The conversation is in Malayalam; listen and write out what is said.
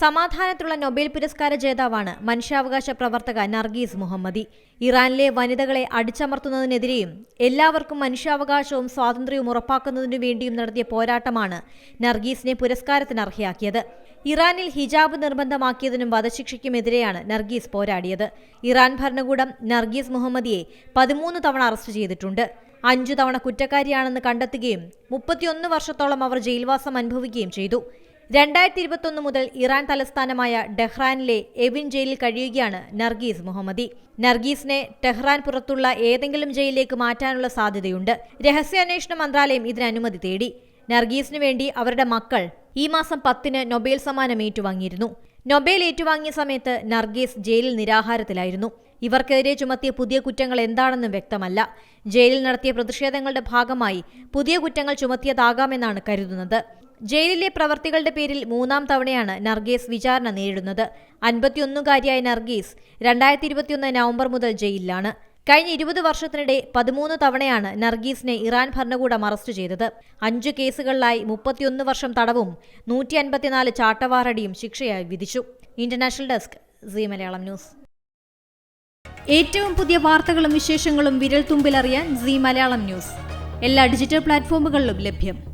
സമാധാനത്തിലുള്ള നൊബേൽ പുരസ്കാര ജേതാവാണ് മനുഷ്യാവകാശ പ്രവർത്തക നർഗീസ് മുഹമ്മദി. ഇറാനിലെ വനിതകളെ അടിച്ചമർത്തുന്നതിനെതിരെയും എല്ലാവർക്കും മനുഷ്യാവകാശവും സ്വാതന്ത്ര്യവും ഉറപ്പാക്കുന്നതിനു വേണ്ടിയും നടത്തിയ പോരാട്ടമാണ് നർഗീസിനെ പുരസ്കാരത്തിന് അർഹയാക്കിയത് ഇറാനിൽ ഹിജാബ് നിർബന്ധമാക്കിയതിനും വധശിക്ഷയ്ക്കുമെതിരെയാണ് നർഗീസ് പോരാടിയത്. ഇറാൻ ഭരണകൂടം നർഗീസ് മുഹമ്മദിയെ പതിമൂന്ന് തവണ അറസ്റ്റ് ചെയ്തിട്ടുണ്ട്. അഞ്ചു തവണ കുറ്റക്കാരിയാണെന്ന് കണ്ടെത്തുകയും മുപ്പത്തിയൊന്ന് വർഷത്തോളം അവർ ജയിൽവാസം അനുഭവിക്കുകയും ചെയ്തു. രണ്ടായിരത്തി ഇരുപത്തൊന്ന് മുതൽ ഇറാൻ തലസ്ഥാനമായ ഡെഹ്റാനിലെ എവിൻ ജയിലിൽ കഴിയുകയാണ് നർഗീസ് മുഹമ്മദി. നർഗീസിനെ ടെഹ്റാൻ പുറത്തുള്ള ഏതെങ്കിലും ജയിലിലേക്ക് മാറ്റാനുള്ള സാധ്യതയുണ്ട്. രഹസ്യാന്വേഷണ മന്ത്രാലയം ഇതിന് അനുമതി തേടി. നർഗീസിനു വേണ്ടി അവരുടെ മക്കൾ ഈ മാസം പത്തിന് നൊബേൽ സമ്മാനം ഏറ്റുവാങ്ങിയിരുന്നു നൊബേൽ ഏറ്റുവാങ്ങിയ സമയത്ത് നർഗീസ് ജയിലിൽ നിരാഹാരത്തിലായിരുന്നു. ഇവർക്കെതിരെ ചുമത്തിയ പുതിയ കുറ്റങ്ങൾ എന്താണെന്നും വ്യക്തമല്ല. ജയിലിൽ നടത്തിയ പ്രതിഷേധങ്ങളുടെ ഭാഗമായി പുതിയ കുറ്റങ്ങൾ ചുമത്തിയതാകാമെന്നാണ് കരുതുന്നത്. ജയിലിലെ പ്രവർത്തികളുടെ പേരിൽ മൂന്നാം തവണയാണ് നർഗീസ് വിചാരണ നേരിടുന്നത്. അൻപത്തിയൊന്നുകാരിയായ നർഗീസ് രണ്ടായിരത്തി ഇരുപത്തിയൊന്ന് നവംബർ മുതൽ ജയിലിലാണ്. കഴിഞ്ഞ ഇരുപത് വർഷത്തിനിടെ പതിമൂന്ന് തവണയാണ് നർഗീസിനെ ഇറാൻ ഭരണകൂടം അറസ്റ്റ് ചെയ്തത്. അഞ്ച് കേസുകളിലായി മുപ്പത്തിയൊന്ന് വർഷം തടവും നൂറ്റി അൻപത്തിനാല് ചാട്ടവാറടിയും ശിക്ഷയായി വിധിച്ചു. International desk C Malayalam news. ഏറ്റവും പുതിയ വാർത്തകളും വിശേഷങ്ങളും വിരൽ തുമ്പിലറിയാൻ സി മലയാളം ന്യൂസ്. എല്ലാ ഡിജിറ്റൽ പ്ലാറ്റ്ഫോമുകളിലും ലഭ്യം.